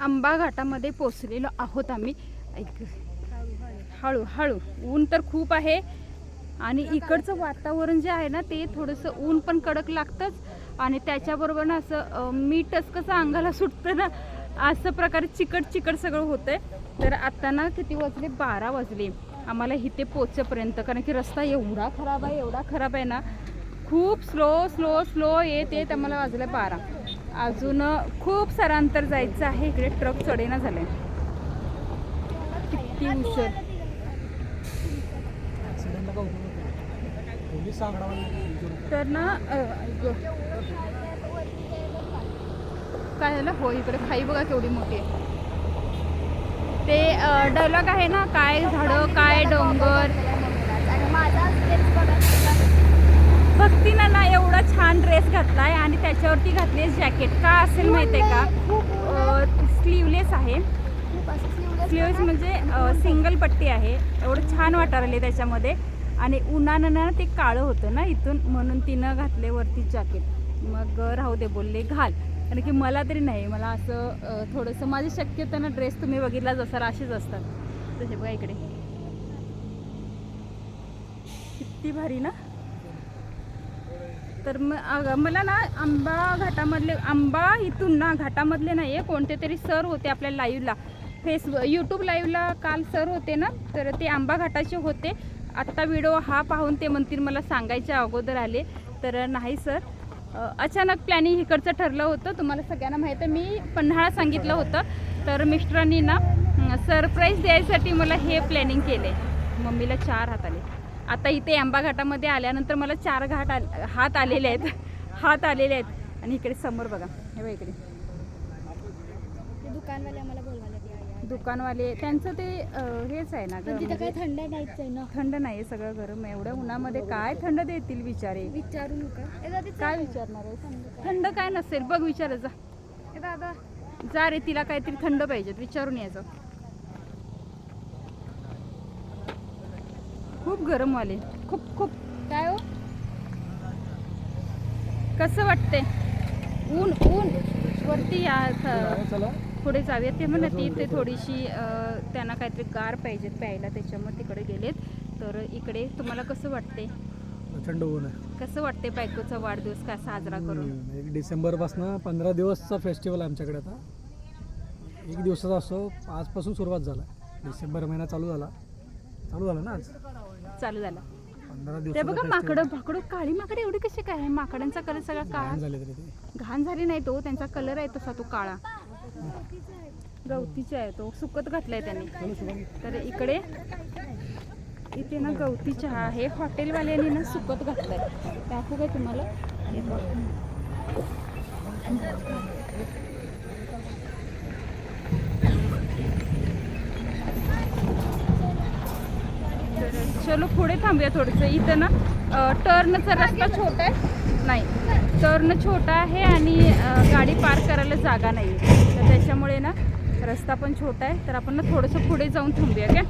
आंबा घाटामध्ये पोचलेलो आहोत आम्ही. ऐक हळू हळू. ऊन तर खूप आहे. आणि इकडचं वातावरण जे आहे ना ते थोडंसं ऊन पण कडक लागतंच. आणि त्याच्याबरोबर ना असं मीठच कसं अंगाला सुटतं ना असं प्रकारे चिकट चिकट सगळं होतंय. तर आता ना किती वाजले? बारा वाजले. आम्हाला इथे पोचेपर्यंत कारण की रस्ता एवढा खराब आहे एवढा खराब आहे ना. खूप स्लो स्लो स्लो येत येत आम्हाला वाजलं बारा. अजून खूप सरांतर जायचं आहे. इकडे ट्रक चढेना झालंय. किती उशीर. तर ना काय झालं? हो इकडे खाई बघा केवढी मोठी आहे. ते डलक आहे ना? काय झाडं काय डोंगर आणि माझा तेच बघा भक्तीनं ना एवढा छान ड्रेस घातलाय आणि त्याच्यावरती घातली जॅकेट का असेल माहीत आहे का स्लीवलेस आहे. स्लीवलेस म्हणजे सिंगल पट्टी आहे. एवढं छान वाटायला त्याच्यामध्ये. आणि उन्हानं ना ते काळं होतं ना इथून म्हणून तिनं घातले वरती जॅकेट मग राहू दे बोलले घाल. कारण की मला तरी नाही. मला असं थोडंसं माझी शक्यता ना ड्रेस तुम्ही बघितला जसं असेच असतात. तसे बघा इकडे. किती भारी ना? तर मग अगं, मला ना आंबा घाटामधले आंबा इथून ना घाटामधले नाही आहे कोणते तरी सर होते आपल्या लाईव्हला फेसबुक यूट्यूब लाईव्हला काल सर होते ना तर ते आंबा घाटाचे होते. आत्ता व्हिडिओ हा पाहून ते म्हणतील मला सांगायच्या अगोदर आले. तर नाही सर. अचानक प्लॅनिंग इकडचं ठरलं होतं. तुम्हाला सगळ्यांना माहीत आहे मी पन्हाळा सांगितलं होतं. तर मिस्टरांनी ना सरप्राईज द्यायसाठी मला हे प्लॅनिंग केले मम्मीला चार हात आले आता इथे आंबा घाटामध्ये आल्यानंतर मला चार घाट आल हात आलेले आहेत. हात आलेले आहेत. आणि इकडे समोर बघा. हे बघा इकडे. दुकानवाले आम्हाला बोलवायला या, या. दुकानवाले त्यांचं ते हेच आहे ना तिथं म्हणजे काही थंड नाहीच आहे ना. थंड नाही सगळं गरम आहे. एवढ्या उन्हामध्ये काय थंड देतील विचारू दादी काय. विचारणार आहे थंड काय? काय नसेल? बघ विचार जा. ए दादा. जा रे तिला काहीतरी थंड पाहिजेत. विचारून यायचं खूप गरम वाले खूप खूप. काय हो? कसं वाटतंय? ऊन ऊन. वरती या थ- चला. पुढे जाऊया ते म्हणत ती ते थोडीशी त्यांना काहीतरी गार पाहिजेत प्यायला त्याच्यामुळे तिकडे गेलेत. तर इकडे तुम्हाला कसं वाटते प्रचंड ऊन आहे. कसं वाटते बायकोचा वाढदिवस? का साजरा करून? एक डिसेंबरपासून पंधरा दिवसचा फेस्टिवल आमच्याकडे आता. एक दिवसाचा असो आजपासून सुरुवात झाला. डिसेंबर महिना चालू झाला. चालू झाला ना आज? चालू झाला. ते बघा माकडं माकडं काळी माकडं एवढी कशी काय आहे? माकडांचा कलर सगळा काळा. घाण झाली नाही तो त्यांचा कलर आहे तसा तो काळा. गवतीचा आहे तो. सुकत घातलाय त्यांनी. तर इकडे इथे ना गवती चहा आहे. हॉटेलवाल्यांनी ना सुकत घातलाय. दाखवू काय तुम्हाला? चलो पुढे थांबूया थोडंसं. इथं ना टर्नचा रस्ता छोटा आहे? नाही टर्न छोटा आहे आणि गाडी पार्क करायला जागा नाही तर त्याच्यामुळे ना रस्ता पण छोटा आहे. तर आपण ना थोडंसं पुढे जाऊन थांबूया काय